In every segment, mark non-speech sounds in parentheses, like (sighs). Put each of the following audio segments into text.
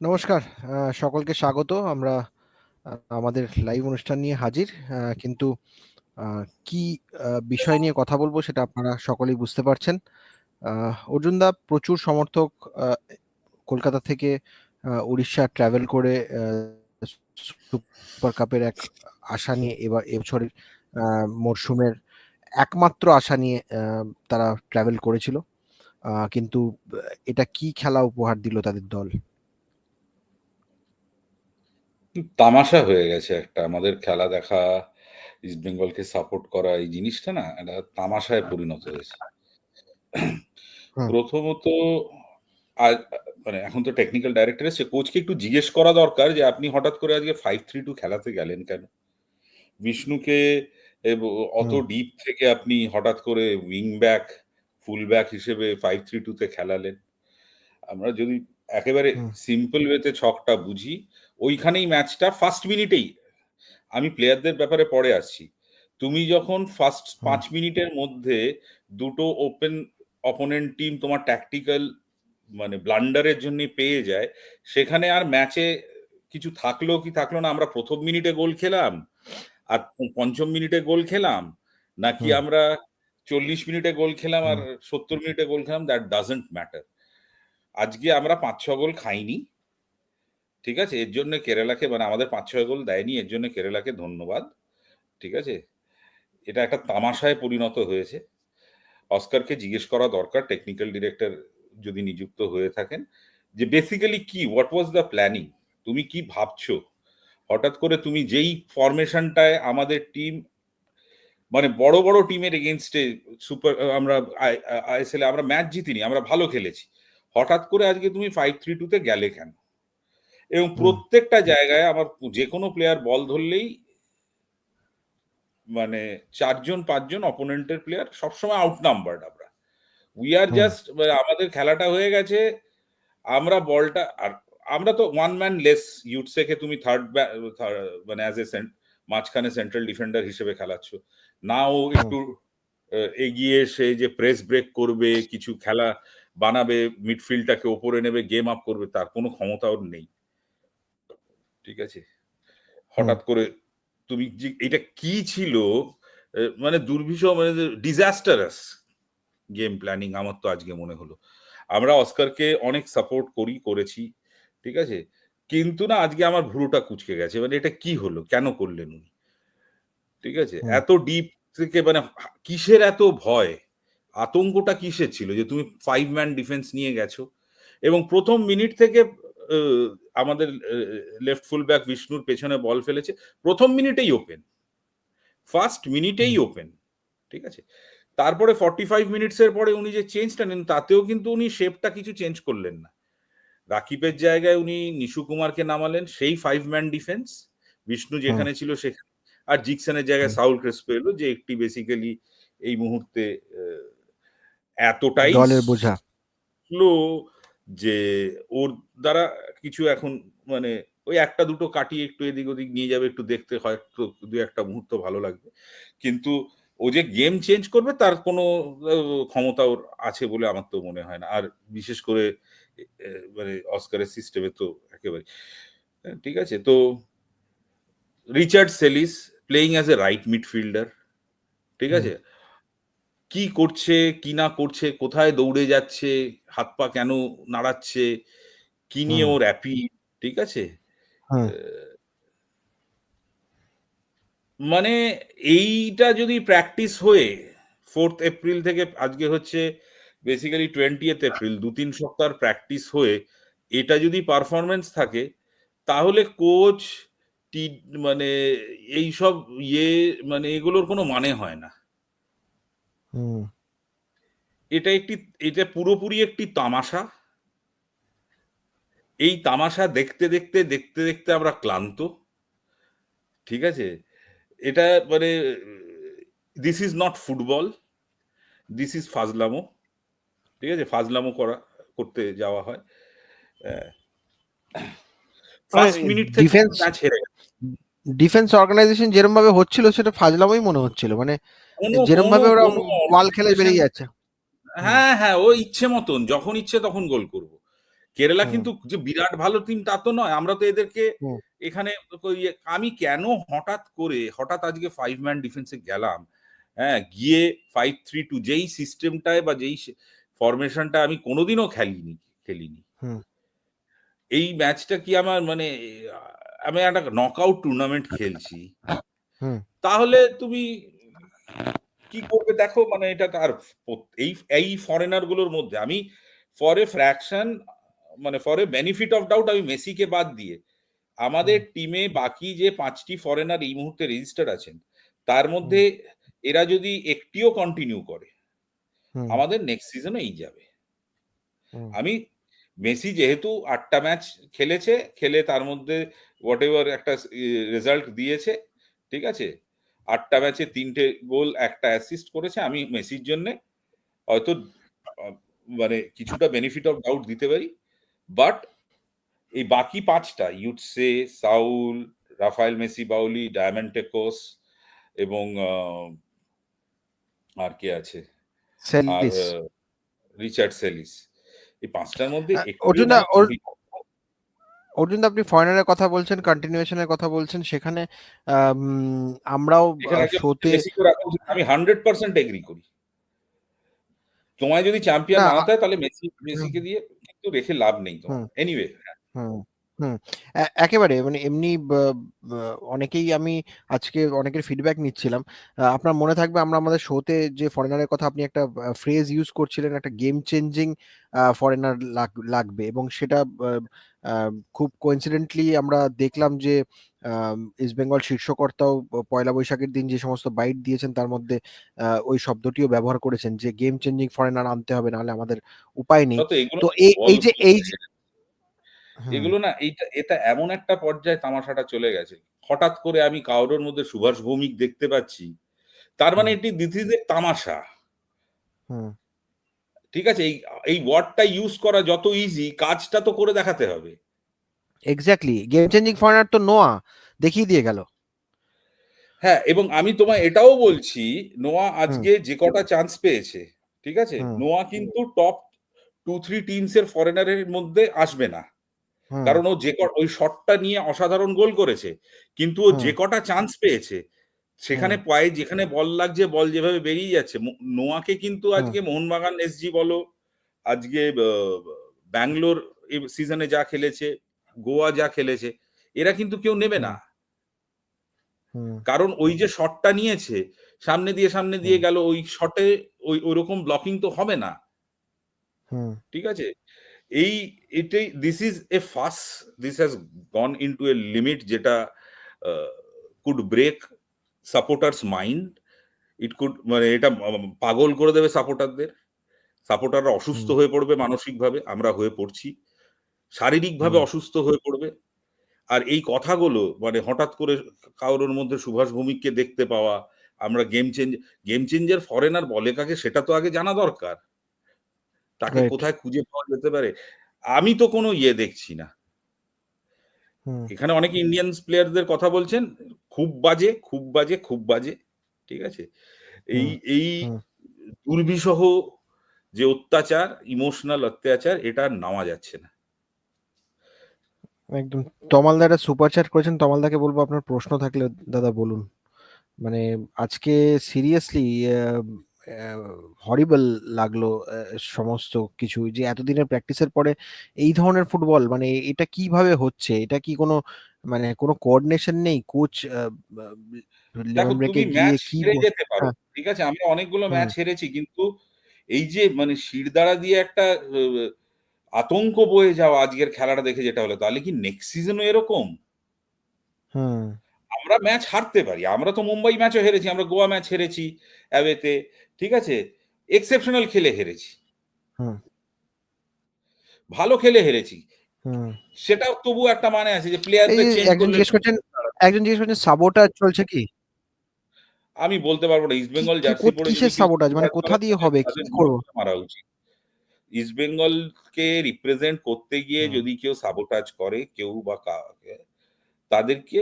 নমস্কার সকলকে স্বাগত। আমরা আমাদের লাইভ অনুষ্ঠান নিয়ে হাজির কিন্তু কি বিষয় নিয়ে কথা বলব সেটা আপনারা সকলেই বুঝতে পারছেন। আহ, অর্জুনদা প্রচুর সমর্থক কলকাতা থেকে উড়িষ্যা ট্রাভেল করে সুপার কাপের এক আশা নিয়ে এবার এবছরের মরশুমের একমাত্র আশা নিয়ে তারা ট্রাভেল করেছিল। কিন্তু এটা কি খেলা উপহার দিল তাদের দল? তামাশা হয়ে গেছে একটা। আমাদের খেলা দেখা ইস্ট বেঙ্গলকে সাপোর্ট করা এই জিনিসটা না একটা তামাশায় পরিণত হয়েছে। প্রথমত আজ মানে এখন তো টেকনিক্যাল ডাইরেক্টর এসে কোচকে একটু জিজ্ঞেস করা দরকার যে আপনি হঠাৎ করে আজকে ফাইভ থ্রি টু খেলাতে গেলেন কেন? বিষ্ণুকে অত ডিপ থেকে আপনি হঠাৎ করে উইং ব্যাক ফুল ব্যাক হিসেবে ফাইভ থ্রি টুতে খেলালেন? আমরা যদি একেবারে। সিম্পল ওয়েতে ছকটা বুঝি ওইখানেই ম্যাচটা ফার্স্ট মিনিটেই আমি প্লেয়ারদের ব্যাপারে পরে আসছি। তুমি যখন ফার্স্ট পাঁচ মিনিটের মধ্যে দুটো ওপেন অপোনেন্ট টিম তোমার ট্যাকটিক্যাল মানে ব্লান্ডারের জন্য পেয়ে যায় সেখানে আর ম্যাচে কিছু থাকল কি থাকল না আমরা প্রথম মিনিটে গোল খেলাম আর পঞ্চম মিনিটে গোল খেলাম নাকি আমরা চল্লিশ মিনিটে গোল খেলাম আর সত্তর মিনিটে গোল খেলাম দ্যাট ডাজেন্ট ম্যাটার আজকে আমরা পাঁচ ছ গোল খাইনি ঠিক আছে এর জন্য কেরালাকে মানে আমাদের পাঁচ ছয় গোল দেয়নি এর জন্য কেরালাকে ধন্যবাদ ঠিক আছে এটা একটা তামাশায় পরিণত হয়েছে অস্কারকে জিজ্ঞেস করা দরকার টেকনিক্যাল ডিরেক্টর যদি নিযুক্ত হয়ে থাকেন যে বেসিক্যালি কি হোয়াট ওয়াজ দ্য প্ল্যানিং তুমি কি ভাবছ হঠাৎ করে তুমি যেই ফরমেশনটায় আমাদের টিম মানে বড় বড় টিমের এগেনস্টে সুপার আমরা আইএসএল আমরা ম্যাচ জিতিনি আমরা ভালো খেলেছি হঠাৎ করে আজকে তুমি ফাইভ থ্রি টুতে গেলে কেন এবং প্রত্যেকটা জায়গায় আমার যে কোনো প্লেয়ার বল ধরলেই মানে চারজন পাঁচজন অপোনেন্টের প্লেয়ার সবসময় আউট নাম্বার্ড আমরা উই আর জাস্ট আমাদের খেলাটা হয়ে গেছে আমরা বলটা আর আমরা তো ওয়ান ম্যান লেস ইউটসেকে তুমি থার্ড মানে অ্যাজ এ মাঝখানে সেন্ট্রাল ডিফেন্ডার হিসেবে খেলাচ্ছ। নাও একটু এগিয়ে এসে যে প্রেস ব্রেক করবে কিছু খেলা বানাবে মিডফিল্ডটাকে ওপরে নেবে গেম আপ করবে তার কোনো ক্ষমতা ওর নেই। ঠিক আছে? হঠাৎ করে তুমি যে এটা কি ছিল? মানে দুর্বিষহ মানে ডিজাস্টারাস গেম প্ল্যানিং আমার তো আজকে মনে হলো। আমরা অস্কারকে অনেক সাপোর্ট করি করেছি ঠিক আছে? কিন্তু না আজকে আমার ভুরুটা কুচকে গেছে। মানে এটা কি হলো? কেন করলেন উনি? ঠিক আছে? এত ডিপ থেকে মানে কিসের এত ভয়? আতঙ্কটা কিসের ছিল? যে তুমি ফাইভ ম্যান ডিফেন্স নিয়ে গেছো এবং প্রথম মিনিট থেকে আমাদের লেফট ফুল ব্যাক বিষ্ণুর পেছনে বল ফেলেছে। প্রথম মিনিটেই ওপেন ফার্স্ট মিনিটেই ওপেন ঠিক আছে? তারপরে ফর্টি ফাইভ মিনিটসের পরে উনি যে চেঞ্জটা নেন তাতেও কিন্তু উনি শেপটা কিছু চেঞ্জ করলেন না। রাকিবের জায়গায় উনি নিশু কুমারকে নামালেন সেই ফাইভ ম্যান ডিফেন্স বিষ্ণু যেখানে ছিল সেখানে। আর জিকসনের জায়গায়। সাউল ক্রেসপো এলো যে একটি বেসিক্যালি এই মুহূর্তে এতটাই দলের বোঝা। স্লো যে ওর দ্বারা কিছু এখন মানে ওই একটা দুটো কাটিয়ে একটু এদিক ওদিক নিয়ে যাবে একটু দেখতে হয়তো দু একটা মুহূর্ত ভালো লাগবে। কিন্তু ও যে গেম চেঞ্জ করবে তার কোনো ক্ষমতা ওর আছে বলে আমার তো মনে হয় না। আর বিশেষ করে মানে অস্কারের সিস্টেমে তো একেবারে। হ্যাঁ, ঠিক আছে তো Richard Celis playing as a right midfielder ঠিক আছে? কি করছে কি না করছে কোথায় দৌড়ে যাচ্ছে হাত পা কেন নাড়াচ্ছে কি নিয়ে। ওর অ্যাপি ঠিক আছে মানে এইটা যদি প্র্যাকটিস হয়ে ফোর্থ এপ্রিল থেকে আজকে হচ্ছে বেসিক্যালি টোয়েন্টিয়েথ এপ্রিল দু তিন সপ্তাহ প্র্যাকটিস হয়ে এটা যদি পারফরমেন্স থাকে তাহলে কোচ টি মানে এইসব ইয়ে মানে এগুলোর কোনো মানে হয় না। এটা একটি এটা পুরোপুরি একটি তামাশা। এই তামাশা দেখতে দেখতে দেখতে দেখতে আমরা ক্লান্ত। ঠিক আছে? এটা মানে this is not football this is ফাজলামো। ঠিক আছে? ফাজলামো করা করতে যাওয়া হয়। ফার্স্ট মানে মিনিট থেকে ম্যাচ হেরে। ডিফেন্স অর্গানাইজেশন যেরকম ভাবে হচ্ছিল সেটা ফাজলামই মনে হচ্ছিল। মানে যেরকম ভাবে ওরা ওয়াল খেলে বেরিয়ে যাচ্ছে। হ্যাঁ হ্যাঁ ও ইচ্ছে মতন যখন ইচ্ছে তখন গোল করব। কেরালা কিন্তু যে বিরাট ভালো টিম তা তো নয় আমরা তো এদেরকে এখানে আমি কেন হঠাৎ করে হঠাৎ আজকে ফাইভ ম্যান ডিফেন্সে গেলাম হ্যাঁ গিয়ে ফাইভ থ্রি টু যেই সিস্টেমটায় বা যেই ফরমেশনটা আমি কোনোদিনও খেলিনি খেলিনি। হুম। এই ম্যাচটা কি আমার মানে আমি একটা নকআউট টুর্নামেন্ট খেলছি। তাহলে তুমি কি করবে দেখো মানে এটা তো আর প্রত- এই এই ফরেনারগুলোর মধ্যে আমি ফর এ ফ্র্যাকশন মানে for a benefit of doubt আমি মেসিকে বাদ দিয়ে আমাদের টিমে বাকি যে পাঁচটি ফরেনার এই মুহূর্তে রেজিস্টার আছেন তার মধ্যে এরা যদি একটিও কন্টিনিউ করে আমাদের নেক্সট সিজনে এই যাবে। আমি মেসি যেহেতু আটটা ম্যাচ খেলেছে খেলে তার মধ্যে হোয়াট এভার একটা রেজাল্ট দিয়েছে ঠিক আছে? আটটা ম্যাচে তিনটে গোল একটা অ্যাসিস্ট করেছে আমি মেসির জন্য। হয়তো মানে কিছুটা বেনিফিট অফ ডাউট দিতে পারি বাট এই বাকি পাঁচটা ইউটসে সাউল রাফায়েল মেসি বাউলি ডায়মন্টেকোস এবং আহ, আর কে আছে? রিচার্ড সেলিস এই পাঁচটার মধ্যে আহ, একটিও অর্জুনদা, মানে ওর- complete- অর্জুন আপনি ফরেনারের কথা বলছেন কন্টিনিউশনের কথা বলছেন সেখানে আম, আমরাও শোতে। আমি হান্ড্রেড পার্সেন্ট এগ্রি করি। তোমায় যদি চ্যাম্পিয়ন না, বানাতে হয় তাহলে মেসি মেসিকে দিয়ে কিন্তু রেখে লাভ নেই তোমার। এনিওয়ে হুম। হুম এ- একেবারে মানে এমনি ব- ব- অনেকেই আমি আজকে অনেকের ফিডব্যাক নিচ্ছিলাম। আপনার মনে থাকবে আমরা আমাদের শোতে যে ফরেনারের কথা আপনি একটা ফ্রেজ ইউজ করছিলেন একটা গেম চেঞ্জিং ফরেনার লাগবে এবং সেটা খুব কোইন্সিডেন্টলি আমরা দেখলাম যে ইস্ট বেঙ্গল শীর্ষকর্তাও পয়লা বৈশাখের দিন যে সমস্ত বাইট দিয়েছেন তার মধ্যে আহ, ওই শব্দটিও ব্যবহার করেছেন যে গেম চেঞ্জিং ফরেনার আনতে হবে নাহলে আমাদের উপায় নেই। তো এগুলো তো এই এই যে এই যে এগুলো না এইটা এটা এমন একটা পর্যায়ে তামাশাটা চলে গেছে। হঠাৎ করে আমি কারোর মধ্যে সুভাষ ভৌমিক দেখতে পাচ্ছি। তার মানে এটি দিদিদের তামাশা। ঠিক আছে এই এই ওয়ার্ডটা ইউজ করা যত ইজি কাজটা তো করে দেখাতে হবে। এক্স্যাক্টলি গেম চেঞ্জিং ফরেনার তো নোয়া দেখিয়ে দিয়ে গেল। হ্যাঁ এবং আমি তোমায় এটাও বলছি নোয়া আজকে যে কটা চান্স পেয়েছে ঠিক আছে? নোয়া কিন্তু টপ টু থ্রি টিমস এর ফরেনারের মধ্যে আসবে না। কারণ ও যে ওই শটটা নিয়ে অসাধারণ গোল করেছে কিন্তু ও যে কটা চান্স পেয়েছে সেখানে পায়ে যেখানে বল লাগছে বল যেভাবে বেরিয়ে যাচ্ছে নোয়াকে কিন্তু আজকে মোহনবাগান এসজি বলো আজকে ব্যাঙ্গালোর সিজনে যা খেলেছে গোয়া যা খেলেছে এরা কিন্তু কেউ নেবে না। কারণ ওই যে শটটা নিয়েছে সামনে দিয়ে সামনে দিয়ে। গেল ওই শটে ওই ওরকম ব্লকিং তো হবে না। ঠিক আছে? এই এটাই this is a farce this has gone in to a limit যেটা could break supporters mind it could মানে এটা পাগল করে দেবে সাপোর্টারদের সাপোর্টাররা অসুস্থ হয়ে পড়বে মানসিকভাবে আমরা হয়ে পড়ছি। শারীরিকভাবে অসুস্থ হয়ে পড়বে। আর এই কথাগুলো মানে হঠাৎ করে কারোর মধ্যে সুভাষ ভৌমিককে দেখতে পাওয়া আমরা game change game changer foreigner বলে কাকে সেটা তো আগে জানা দরকার। তাকে কোথায় খুঁজে পাওয়া যেতে পারে আমি তো কোনো ইয়ে দেখছি না। এখানে অনেক ইন্ডিয়ান প্লেয়ারদের কথা বলছেন খুব বাজে খুব বাজে খুব বাজে ঠিক আছে? এই এই। দুর্বিষহ যে অত্যাচার ইমোশনাল অত্যাচার এটা নামা যাচ্ছে না। একদম তমালদা একটা সুপার চ্যাট করেছেন তমালদাকে বলব আপনার প্রশ্ন থাকলে দাদা বলুন। মানে আজকে সিরিয়াসলি হরিবল লাগল সমস্ত কিছু। যে এতদিনের প্র্যাকটিসের পরে এই ধরনের ফুটবল মানে এটা কীভাবে হচ্ছে? এটা কি কোনো মানে কোনো কোঅর্ডিনেশন নেই? কোচ ব্রেকে গিয়ে ম্যাচ কি যেতে পারো হ্যাঁ। ঠিক আছে? আমরা অনেকগুলো ম্যাচ হেরেছি কিন্তু এই যে মানে শিরদাঁড়া দিয়ে একটা আতঙ্ক বয়ে যাওয়া আজকের খেলাটা দেখে যেটা হলো তাহলে কি নেক্সট সিজনও এরকম? আমরা ম্যাচ হারতে পারি। আমরা তো মুম্বাই ম্যাচও হেরেছি আমরা গোয়া ম্যাচ হেরেছি অ্যাওয়েতে ঠিক আছে? এক্সেপশনাল খেলে হেরেছি। ভালো খেলে হেরেছি। সেটা তবু একটা মানে আছে যে প্লেয়ারদের চেঞ্জ একজন জিজ্ঞেস করছেন একজন জিজ্ঞেস করছেন সাবোটাজ চলছে কি? আমি বলতে পারব না ইস্ট বেঙ্গল জার্সি পরে কিসের সাবোটাজ মানে কোথা দিয়ে হবে? কি করব? মারা উচিত। ইস্ট বেঙ্গলকে রিপ্রেজেন্ট করতে গিয়ে যদি কেউ সাবোটাজ করে কেউ বা কাউকে তাদেরকে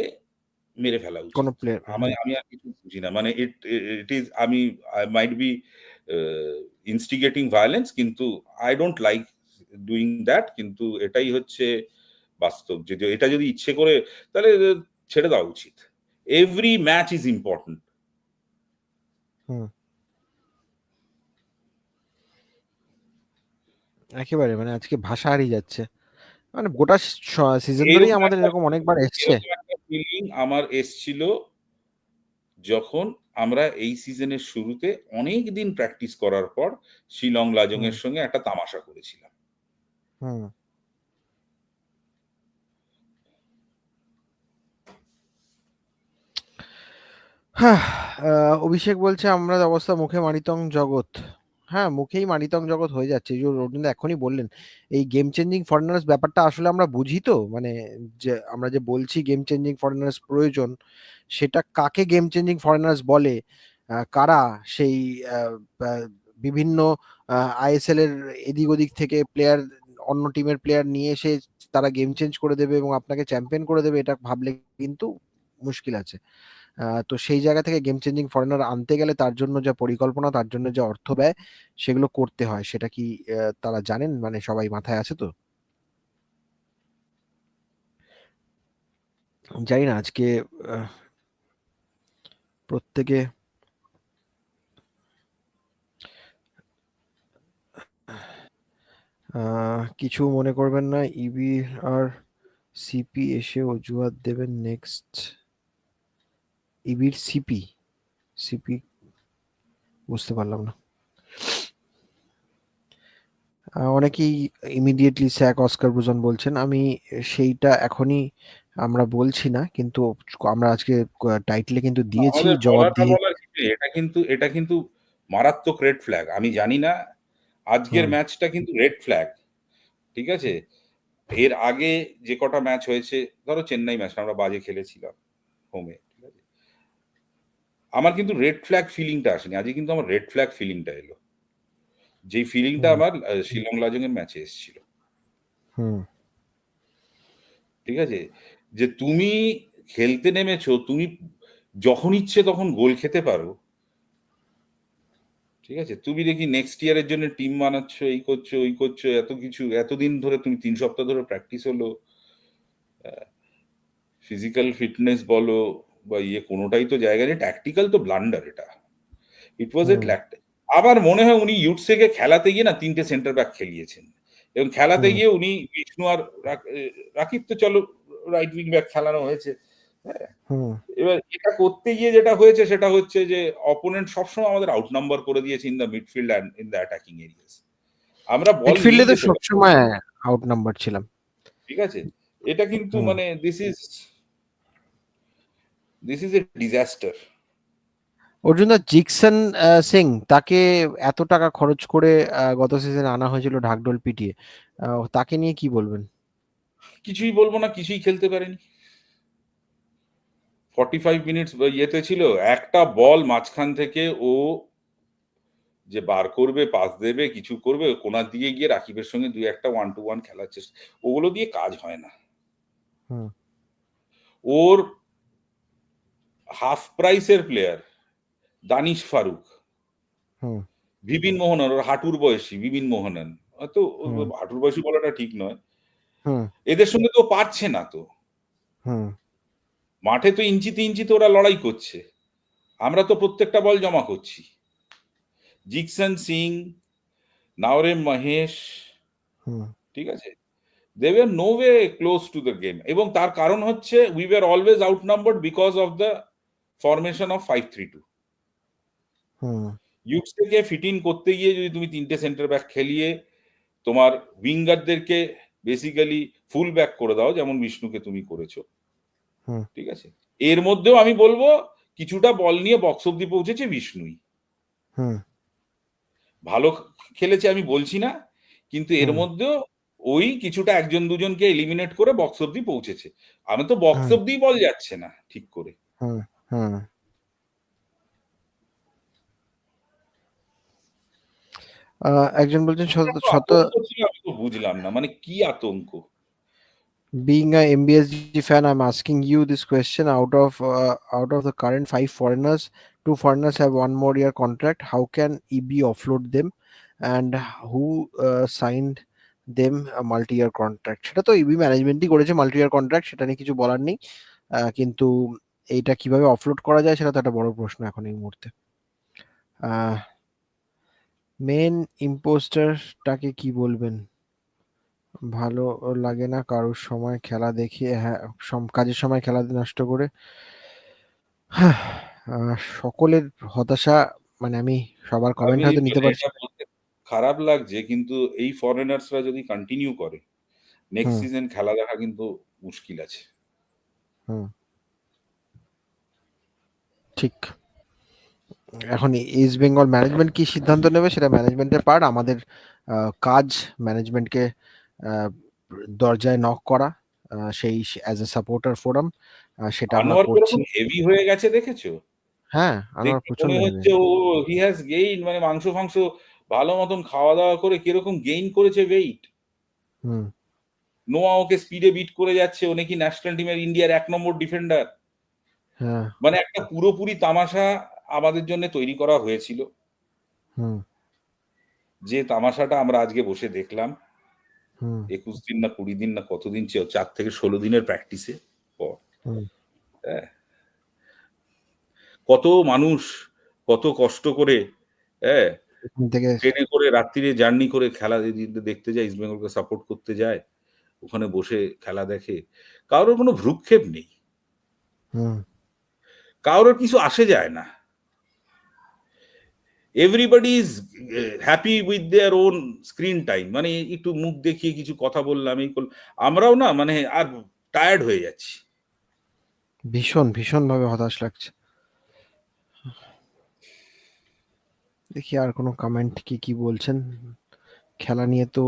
মেরে ফেলা উচিত। কোনো প্লেয়ার আমি আমি আর কিছু বুঝি না। মানে ইট ইট ইজ আমি I might be instigating violence কিন্তু I don't like doing that কিন্তু এটাই হচ্ছে বাস্তব। যে যে এটা যদি ইচ্ছে করে তাহলে ছেড়ে দেওয়া উচিত। এভরি ম্যাচ ইজ ইম্পর্টেন্ট একেবারে মানে আজকে ভাষা হারিয়ে যাচ্ছে। মানে গোটা সিজন ধরেই আমাদের এরকম অনেকবার এসছে। ফিলিং আমার এসছিল যখন আমরা এই সিজনের শুরুতে অনেক দিন প্র্যাকটিস করার পর শিলং লাজং এর সঙ্গে একটা তামাশা করেছিলাম। হ্যাঁ অভিষেক বলছে আমরা অবস্থা মুখে মানিতং জগৎ। হ্যাঁ মুখেই মানিতং জগৎ হয়ে যাচ্ছে। যে রবীন্দ্র এখনই বললেন, এই গেম চেঞ্জিং ফরেনার্স ব্যাপারটা আসলে আমরা বুঝি তো? মানে যে, আমরা যে বলছি গেম চেঞ্জিং ফরেনার্স প্রয়োজন, সেটা কাকে গেম চেঞ্জিং ফরেনার্স বলে? কারা সেই বিভিন্ন আইএসএল এর এদিক ওদিক থেকে প্লেয়ার অন্য টিমের প্লেয়ার নিয়ে এসে তারা গেম চেঞ্জ করে দেবে এবং আপনাকে চ্যাম্পিয়ন করে দেবে, এটা ভাবলে কিন্তু মুশকিল আছে। তো সেই জায়গা থেকে গেম চেঞ্জিং ফরেনার আনতে গেলে তার জন্য যা পরিকল্পনা, তার জন্য যে অর্থ ব্যয়, সেগুলো করতে হয়। সেটা কি তারা জানেন? মানে সবাই মাথায় আছে তো? জানি না, আজকে প্রত্যেকে কিছু মনে করবেন না। ইবি আর সিপি এসে অজুহাত দেবেন নেক্সট ইবির সিপি সিপি বুঝতে পারলাম না। অনেকেই ইমিডিয়েটলি স্যাক অস্কার বুজন বলছেন। আমি সেইটা এখনই আমরা বলছি না কিন্তু আমরা আজকে টাইটেলে কিন্তু দিয়েছি জবাব দিয়ে। এটা কিন্তু এটা কিন্তু মারাত্মক রেড ফ্ল্যাগ আমি জানি না আজকের ম্যাচটা কিন্তু রেড ফ্ল্যাগ ঠিক আছে? এর আগে যে কটা ম্যাচ হয়েছে ধরো চেন্নাই ম্যাচ আমরা বাজে খেলেছিলাম হোমে আমার কিন্তু রেড ফ্ল্যাগ ফিলিংটা আসেনি। আজকে কিন্তু আমার রেড ফ্ল্যাগ ফিলিংটা এলো। যেই ফিলিংটা আমার শিলং লাজং এর ম্যাচে এসেছিল। হুম। ঠিক আছে? যে তুমি খেলতে নেমেছো তুমি যখন ইচ্ছে তখন গোল খেতে পারো। ঠিক আছে? তুমি দেখি নেক্সট ইয়ারের জন্য টিম বানাচ্ছ এই করছ ওই করছ এত কিছু এতদিন ধরে তুমি তিন সপ্তাহ ধরে প্র্যাকটিস হলো। ফিজিক্যাল ফিটনেস বলো বা ইয়ে কোনোটাই তো জায়গা নেই। ট্যাকটিক্যাল তো ব্লান্ডার এটা। ইট ওয়াজ এট হুম। ল্যাক্ট আবার মনে হয় উনি ইউটসেকে খেলাতে গিয়ে না তিনটে সেন্টার ব্যাক খেলিয়েছেন। এবং খেলাতে গিয়ে উনি বিষ্ণু আর রাকিব তো চলো রাইট উইং ব্যাক খেলানো হয়েছে। এবার এটা করতে গিয়ে যেটা হয়েছে সেটা হচ্ছে যে অপোনেন্ট সবসময় আমাদের আউট নাম্বার করে দিয়েছে in the midfield and in the attacking areas আমরা বল মিডফিল্ডে তো সবসময় আউট নাম্বার ছিলাম। ঠিক আছে? এটা কিন্তু মানে this is this is a disaster Arjun da Jeakson Singh তাকে এত টাকা খরচ করে গত সিজনে আনা হয়েছিল ঢাকঢোল পিটিয়ে তাকে নিয়ে কি বলবেন? কিছুই বলব না কিছুই খেলতে পারেনি। ফর্টি ফাইভ মিনিটস ইয়েতে ছিল একটা বল মাঝখান থেকে ও যে বার করবে পাস দেবে কিছু করবে কোনার দিকে গিয়ে রাকিবের সঙ্গে দুই একটা ওয়ান টু ওয়ান খেলার চেষ্টা ওগুলো দিয়ে কাজ হয় না। ওর হাফ প্রাইসের প্লেয়ার দানিশ ফারুক। বিপিন মোহনন ওর হাঁটুর বয়সী বিপিন মোহনন। ও- হাঁটুর বয়সী বলাটা ঠিক নয়। এদের সঙ্গে তো পারছে না তো। মাঠে তো ইঞ্চিতে ইঞ্চিতে ওরা লড়াই করছে। আমরা তো প্রত্যেকটা বল জমা করছি। জিকসন সিং নাওরে মহেশ ঠিক আছে? They were no way close to the game এবং তার কারণ হচ্ছে we were always out numbered because of the formation of five three two থেকে ফিট ইন করতে গিয়ে যদি তুমি তিনটে সেন্টার ব্যাক খেলিয়ে তোমার উইঙ্গারদেরকে বেসিক্যালি ফুল ব্যাক করে দাও যেমন বিষ্ণুকে তুমি করেছ। ঠিক আছে? এর মধ্যেও আমি বলব কিছুটা বল নিয়ে বক্স অব্দি পৌঁছেছে বিষ্ণুই। হুম। ভালো খেলেছে আমি বলছি না কিন্তু এর মধ্যেও ওই কিছুটা একজন দুজনকে এলিমিনেট করে বক্স অব্দি পৌঁছেছে। আমি তো বক্স। অব্দি বল যাচ্ছে না ঠিক করে। Huh. একজন বলছেন না। মানে কি being a MBS fan I am asking you this question out of out of current five foreigners two foreigners have one more year contract how can EB offload them and who signed them multi year contract সেটা তো ইবি ম্যানেজমেন্টই করেছে multi year contract সেটা নিয়ে কিছু বলার নেই। কিন্তু এইটা কীভাবে অফলোড করা যায় সেটা তো একটা বড় প্রশ্ন এখন এই মুহূর্তে। মেন ইম্পোস্টারটাকে কি বলবেন? ভালো লাগে না কারোর সময় খেলা দেখিয়ে হ্যাঁ কাজের সময় খেলা নষ্ট করে। (sighs) সকলের হতাশা মানে আমি সবার কমেন্ট হয়তো নিতে মানে পারছি। খারাপ লাগছে কিন্তু এই ফরেনার্সরা যদি কন্টিনিউ করে নেক্সট। সিজন খেলা দেখা কিন্তু মুশকিল আছে। হুম। ঠিক। এখন ইস্ট বেঙ্গল ম্যানেজমেন্ট কি সিদ্ধান্ত নেবে সেটা ম্যানেজমেন্টের পার্ট আমাদের কাজ ম্যানেজমেন্টকে দরজায় নক করা সেই অ্যাজ এ সাপোর্টার ফোরাম সেটা আমরা করছি। হেভি হয়ে গেছে দেখেছ? হ্যাঁ আমার প্রচণ্ড হচ্ছে ও হি হ্যাজ গেইন মানে মাংস ফাংস ভালো মতন খাওয়া দাওয়া করে কীরকম গেইন করেছে ওয়েট হুম। নোয়া ওকে স্পিডে বিট করে যাচ্ছে। ও নাকি ন্যাশনাল টিমের ইন্ডিয়ার এক নম্বর ডিফেন্ডার মানে একটা পুরোপুরি তামাশা আমাদের জন্য তৈরি করা হয়েছিল। হুম। যে তামাশাটা আমরা আজকে বসে দেখলাম একুশ দিন না কুড়ি দিন না কতদিন চার থেকে ষোলো দিনের প্র্যাকটিসে পর। হ্যাঁ। কত মানুষ কত কষ্ট করে হ্যাঁ ট্রেনে করে রাত্রিরে জার্নি করে খেলা দেখতে যায় ইস্ট বেঙ্গলকে সাপোর্ট করতে যায় ওখানে বসে খেলা দেখে কারোর কোনো ভ্রুক্ষেপ নেই। হুম। কারোর কিছু আসে যায় না। Everybody is happy with their own screen time মানে একটু মুখ দেখিয়ে কিছু কথা বললাম, এই আমরাও না মানে আর টায়ার্ড হয়ে যাচ্ছি। ভীষণ ভীষণ ভাবে হতাশ লাগছে। দেখি আর কোনো কমেন্ট কি কি বলছেন। খেলা নিয়ে তো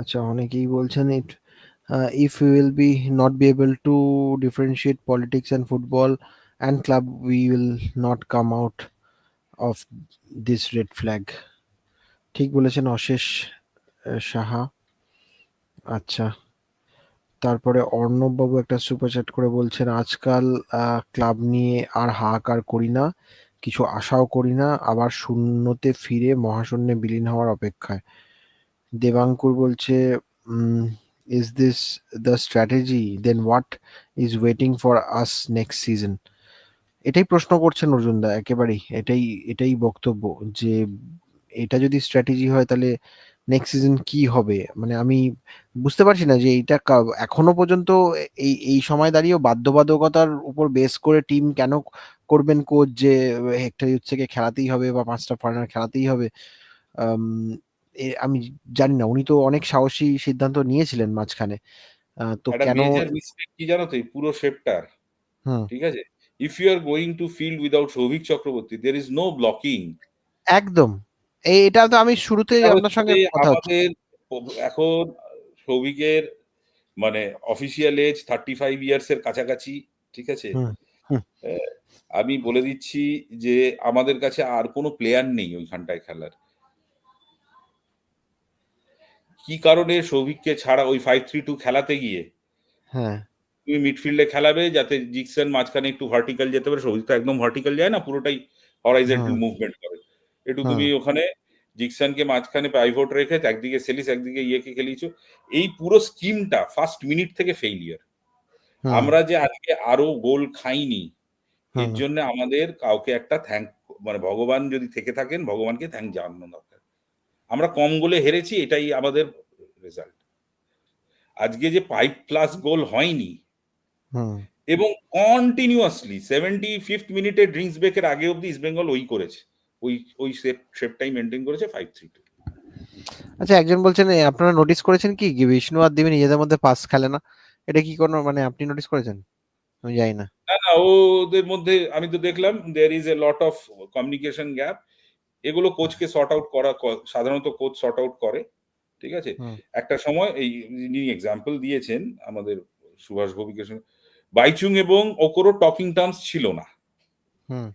আচ্ছা অনেকেই বলছেন it if you will be not be able to differentiate politics and football and club we will not come out of this red flag ঠিক বলেছেন অশেষ সাহা। আচ্ছা তারপরে অর্ণববাবু একটা সুপার চ্যাট করে বলছেন, আজকাল ক্লাব নিয়ে আর হাহাকার করি না, কিছু আশাও করি না, আবার শূন্যতে ফিরে মহাশূন্যে বিলীন হওয়ার অপেক্ষায়। দেবাঙ্কুর বলছে is this the strategy then what is waiting for us next season এটাই প্রশ্ন করছেন অর্জুনদা, একেবারেই। এটাই এটাই বক্তব্য যে এটা যদি স্ট্র্যাটেজি হয় তাহলে নেক্সট সিজন কি হবে? মানে আমি বুঝতে পারছি না যে এইটা কা- এখনও পর্যন্ত এই এই সময় দাঁড়িয়েও বাধ্যবাধকতার উপর বেস করে টিম কেন করবেন কোচ যে, হেক্টর ইউথসকে খেলাতেই হবে বা পাঁচটা ফরেনার খেলাতেই হবে? আম, জানি না উনি তো অনেক সাহসী সিদ্ধান্ত নিয়েছিলেন মাঝখানে। তো কেন কি জানো তো? পুরো শেপটার ঠিক আছে? If you are going to field without Souvik Chakraborty there is no blocking একদম। এই এটা তো আমি শুরুতেই আপনার সঙ্গে কথা হচ্ছে। এখন সৌভিকের মানে official age thirty five years এর কাছাকাছি ঠিক আছে? আমি বলে দিচ্ছি যে আমাদের কাছে আর কোনো প্লেয়ার নেই ওইখানটায় খেলার। কি কারণে সৌভিককে ছাড়া ওই ফাইভ থ্রি টু খেলাতে গিয়ে? হ্যাঁ। তুমি মিডফিল্ডে খেলাবে যাতে জিকসন মাঝখানে একটু ভার্টিক্যাল যেতে পারে সৌভিক তো একদম ভার্টিক্যাল যায় না পুরোটাই হরাইজেন্টাল মুভমেন্ট করে। একটু তুমি ওখানে জিকসনকে মাঝখানে পাইভোট রেখে একদিকে সেলিস একদিকে ইয়েকে খেলিয়েছো। এই পুরো স্কিমটা ফার্স্ট মিনিট থেকে ফেইলিয়ার আমরা যে আজকে আরও গোল খাইনি এর জন্য আমাদের কাউকে একটা থ্যাঙ্ক মানে ভগবান যদি থেকে থাকেন ভগবানকে থ্যাংক জানানো দরকার। আমরা কম গোলে হেরেছি এটাই আমাদের রেজাল্ট আজকে যে ফাইভ প্লাস গোল হয়নি এবং কন্টিনিউয়াসলি সেভেন্টি ফিফথ মিনিটে ড্রিঙ্কস ব্রেকের আগে অব্দি ইস্ট বেঙ্গল ওই করেছে ওই ওই শেপ শেপটাই মেনটেন করেছে ফাইভ থ্রি টু আচ্ছা একজন বলছেন আপনারা নোটিস করেছেন কি? বিষ্ণু আর দেবী নিজেদের মধ্যে পাস খেলে না? এটা কি কোনো মানে আপনি নোটিস করেছেন? আমি জানি না। না না ওদের মধ্যে আমি তো দেখলাম there is a lot of communication gap এগুলো কোচকে সর্ট আউট করা সাধারণত কোচ সর্ট আউট করে ঠিক আছে? একটা সময় এই যিনি এক্সাম্পল দিয়েছেন আমাদের সুভাষ ভৌমিকের সঙ্গে বাইচুং এবং ওকরও টকিং টার্মস ছিল না। হুম।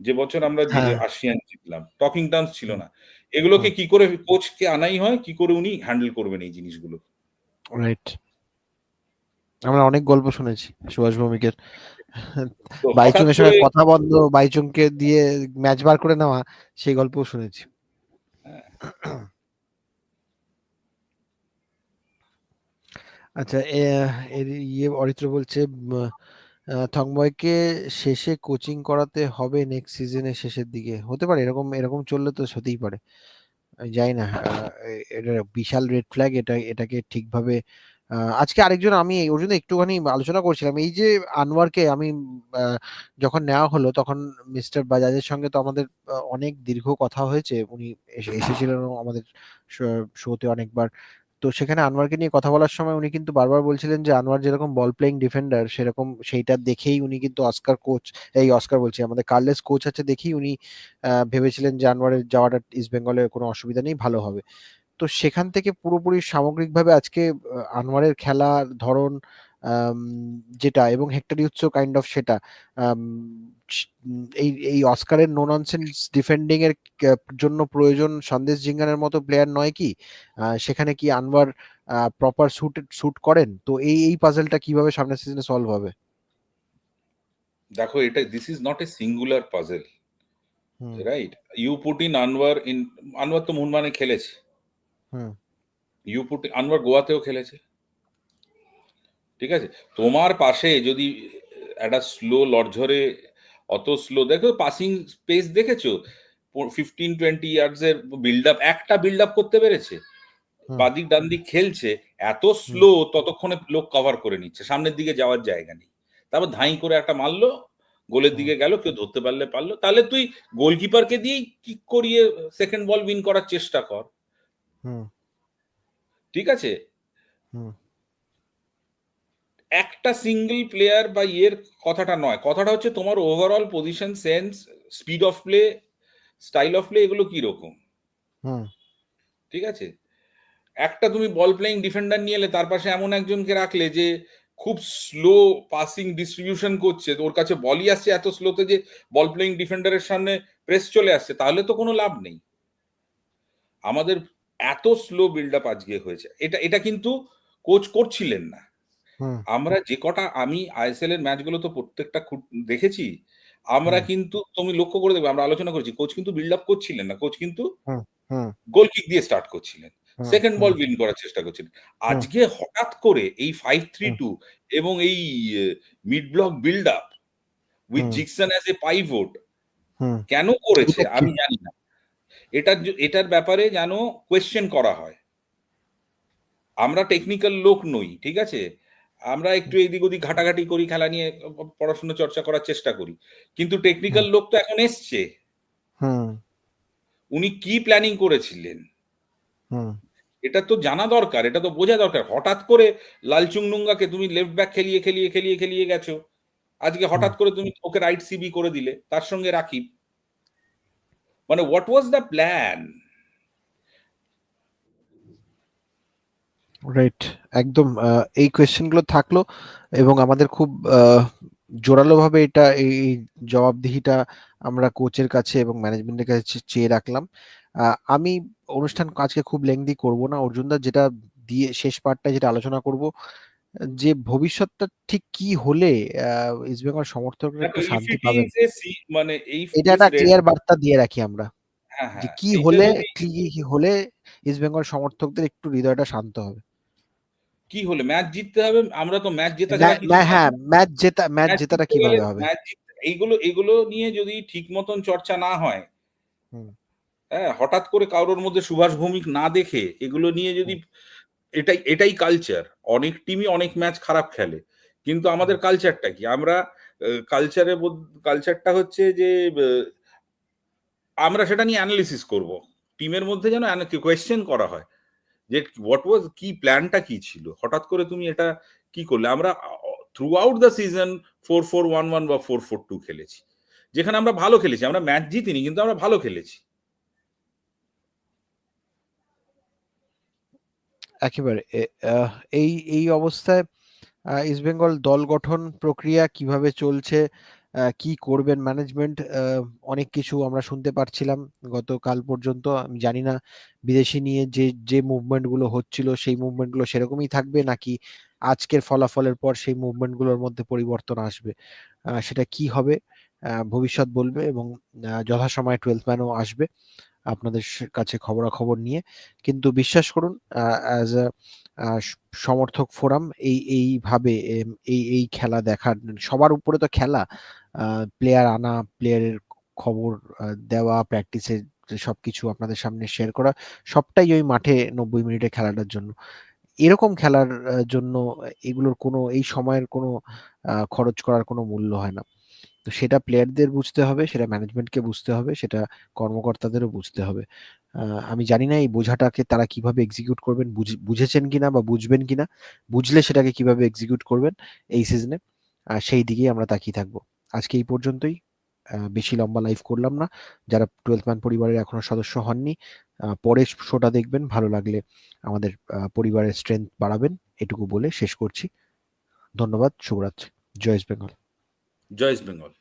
যে বছর আমরা হ্যাঁ। আসিয়ান জিতলাম টকিং টার্মস ছিল না। এগুলোকে কি করে কোচকে আনাই হয়? কি করে উনি হ্যান্ডেল করবেন এই জিনিসগুলো? রাইট আমরা অনেক গল্প শুনেছি সুভাষ ভৌমিকের। বাইচুং এর সঙ্গে কথা বন্ধ বাইচুংকে দিয়ে ম্যাচ বার করে নেওয়া সেই গল্প শুনেছি। আচ্ছা ইয়ে অরিত্র বলছে থংবয়কে শেষে কোচিং করাতে হবে নেক্সট সিজনের শেষের দিকে। হতে পারে এরকম এরকম চললে তো সত্যিই পারে। যাই না এটা বিশাল রেড ফ্ল্যাগ এটা এটাকে ঠিকভাবে আজকে আরেকজন আমি ওর জন্য একটুখানি আলোচনা করছিলাম। এই যে আনোয়ারকে আমি যখন নেওয়া হলো, তখন মিস্টার বাজাজের সঙ্গে তো আমাদের অনেক দীর্ঘ কথা হয়েছে। উনি এসে- এসেছিলেন আমাদের শোতে অনেকবার। তো সেখানে আনোয়ারকে নিয়ে কথা বলার সময় উনি কিন্তু বারবার বলছিলেন যে, আনোয়ার যেরকম বল প্লেইং ডিফেন্ডার সেরকম সেইটা দেখেই উনি কিন্তু অস্কার কোচ এই অস্কার বলছি, আমাদের কার্লেস কোচ আছে দেখেই উনি ভেবেছিলেন যে, আনোয়ারের যাওয়াটা ইস্ট বেঙ্গলে কোনো অসুবিধা নেই, ভালো হবে। তো সেখান থেকে পুরোপুরি সামগ্রিকভাবে আজকে আনোয়ারের খেলার ধরন যেটা এবং হেক্টর ইউৎস কাইন্ড অফ সেটা এই এই অস্কারের নো ননসেন্স ডিফেন্ডিং এর জন্য প্রয়োজন সন্দেশ জিঙ্গানের মতো প্লেয়ার নয় কি? সেখানে কি আনোয়ার প্রপার শুট শুট করেন? তো এই এই পাজলটা কীভাবে সামনের সিজনে সলভ হবে? দেখো এটা this is not a singular puzzle right you put in Anwar in Anwar তো মুনমানে খেলেছে। হুম। ইউ পুট আনওয়ার গোয়াতেও খেলেছে। ঠিক আছে? তোমার পাশে যদি একটা স্লো লড়ঝরে অত স্লো দেখো পাসিং স্পেস দেখেছ? ফিফটিন টোয়েন্টি ইয়ার্স এর বিল্ড আপ একটা বিল্ড আপ করতে পেরেছে। বাদিক ডান দিক খেলছে এত স্লো ততক্ষণে লোক কভার করে নিচ্ছে। সামনের দিকে যাওয়ার জায়গা নেই। তারপর ধাই করে একটা মারলো গোলের দিকে গেল কেউ ধরতে পারলে পারল। তাহলে তুই গোলকিপারকে দিয়েই কিক করিয়ে সেকেন্ড বল উইন করার চেষ্টা কর। ঠিক আছে? একটা সিঙ্গেল প্লেয়ার বা ইয়ের কথাটা নয়। কথাটা হচ্ছে তোমার overall position sense speed of play style of play এগুলো কি রকম হুম। ঠিক আছে? একটা তুমি বল প্লেইং ডিফেন্ডার নিয়ে এলে তার পাশে এমন একজনকে রাখলে যে খুব স্লো পাসিং ডিস্ট্রিবিউশন করছে ওর কাছে বলই আসছে এত স্লোতে যে বল প্লেইং ডিফেন্ডারের সামনে প্রেস চলে আসছে তাহলে তো কোনো লাভ নেই। আমাদের এত স্লো বিল্ড আপ আজকে হয়েছে। এটা এটা কিন্তু কোচ করছিলেন না। আমরা যে কটা আমি আইএসএল এর ম্যাচগুলো তো প্রত্যেকটা দেখেছি। আমরা কিন্তু তুমি লক্ষ্য করে দেখবে আমরা আলোচনা করেছি কোচ কিন্তু বিল্ড আপ করছিলেন না। কোচ কিন্তু গোল কিক দিয়ে স্টার্ট করছিলেন। সেকেন্ড বল উইন করার চেষ্টা করছিলেন। আজকে হঠাৎ করে এই ফাইভ থ্রি টু এবং এই mid block build up with. Jeakson as a pivot কেন করেছে আমি জানি না। এটার এটার ব্যাপারে যেন কোয়েশ্চেন করা হয়। আমরা টেকনিক্যাল লোক নই ঠিক আছে? আমরা একটু এদিক ওদিক ঘাটাঘাটি করি খেলা নিয়ে পড়াশোনা চর্চা করার চেষ্টা করি। কিন্তু টেকনিক্যাল লোক তো এখন এসছে। উনি কি প্ল্যানিং করেছিলেন? হুম। এটা তো জানা দরকার এটা তো বোঝা দরকার। হঠাৎ করে লালচুং নুঙ্গাকে তুমি লেফট ব্যাক খেলিয়ে খেলিয়ে খেলিয়ে খেলিয়ে গেছো। আজকে হঠাৎ করে তুমি ওকে রাইট সিবি করে দিলে তার সঙ্গে রাখি মানে what was the plan right একদম এই কোয়েশ্চেনগুলো থাকল এবং আমাদের খুব জোরালোভাবে এটা এই এই জবাবদিহিটা আমরা কোচের কাছে এবং ম্যানেজমেন্টের কাছে চেয়ে রাখলাম। আমি অনুষ্ঠান আজকে খুব লেংদি করব না। অর্জুনদা যেটা দিয়ে, শেষ পার্টটা যেটা আলোচনা করব যে ভবিষ্যৎটা ঠিক কি হলে আহ, ইস্টবেঙ্গল সমর্থকরা একটু শান্তি পাবেন। মানে এই এটা একটা ক্লিয়ার বার্তা দিয়ে রাখি আমরা হ্যাঁ, যে হ্যাঁ, কি হলে কি হলে ইস্টবেঙ্গল সমর্থকদের একটু হৃদয়টা শান্ত হবে। কি হলে? ম্যাচ জিততে হবে আমরা তো ম্যাচ জেতা হ্যাঁ ম্যাচ জেতা ম্যাচ জেতাটা কীভাবে হবে? এইগুলো এগুলো নিয়ে যদি ঠিক মতন চর্চা না হয়। হ্যাঁ হঠাৎ করে কারোর মধ্যে সুভাষ ভৌমিক না দেখে এগুলো নিয়ে যদি এটাই এটাই কালচার অনেক টিমই অনেক ম্যাচ খারাপ খেলে। কিন্তু আমাদের কালচারটা কি? আমরা কালচারে কালচারটা হচ্ছে যে আমরা সেটা নিয়ে অ্যানালিসিস করব। টিমের মধ্যে যেন কোয়েশ্চেন করা হয় যে হোয়াট ওয়াজ কি প্ল্যানটা কি ছিল? হঠাৎ করে তুমি এটা কি করলে? আমরা throughout the season four four one one বা ফোর ফোর টু খেলেছি। যেখানে আমরা ভালো খেলেছি। আমরা ম্যাচ জিতিনি, কিন্তু আমরা ভালো খেলেছি। একেবারে এই এই অবস্থায় আহ, ইস্টবেঙ্গল দল গঠন প্রক্রিয়া কীভাবে চলছে কি করবেন ম্যানেজমেন্ট অনেক কিছু আমরা শুনতে পারছিলাম গতকাল পর্যন্ত আমি জানি না বিদেশি নিয়ে যে যে মুভমেন্টগুলো হচ্ছিল সেই মুভমেন্টগুলো সেরকমই থাকবে নাকি আজকের ফলাফলের পর সেই মুভমেন্টগুলোর মধ্যে পরিবর্তন আসবে সেটা কি হবে ভবিষ্যৎ বলবে এবং যথাসময়ে টুয়েলথ ম্যানও আসবে। আপনাদের কাছে খবরাখবর নিয়ে। কিন্তু বিশ্বাস করুন অ্যাজ আ সমর্থক ফোরাম এই, এইভাবে এই এই খেলা দেখার, সবার উপরে তো খেলা। প্লেয়ার আনা প্লেয়ারের খবর দেওয়া প্র্যাকটিসের সবকিছু আপনাদের সামনে শেয়ার করা, সবটাই ওই মাঠে নব্বই মিনিটে খেলাটার জন্য। এরকম খেলার জন্য এগুলোর কোনো, এই সময়ের কোনো খরচ করার কোনো মূল্য হয় না। তো সেটা প্লেয়ারদের বুঝতে হবে, সেটা ম্যানেজমেন্টকে বুঝতে হবে, সেটা কর্মকর্তাদেরও বুঝতে হবে। আমি জানি না এই বোঝাটাকে তারা কীভাবে এক্সিকিউট করবেন, বুঝ- বুঝেছেন কিনা বা বুঝবেন কিনা, বুঝলে সেটাকে কীভাবে এক্সিকিউট করবেন এই সিজনে আর সেই দিকেই আমরা তাকিয়ে থাকব। আজকে এই পর্যন্তই। বেশি লম্বা লাইভ করলাম না। যারা টুয়েলথ ম্যান পরিবারের এখনও সদস্য হননি পরে শোটা দেখবেন। ভালো লাগলে আমাদের পরিবারের স্ট্রেংথ বাড়াবেন। এটুকু বলে শেষ করছি। ধন্যবাদ। শুভরাত্রি। জয় ইস্ট বেঙ্গল। জয় ইস্ট বেঙ্গল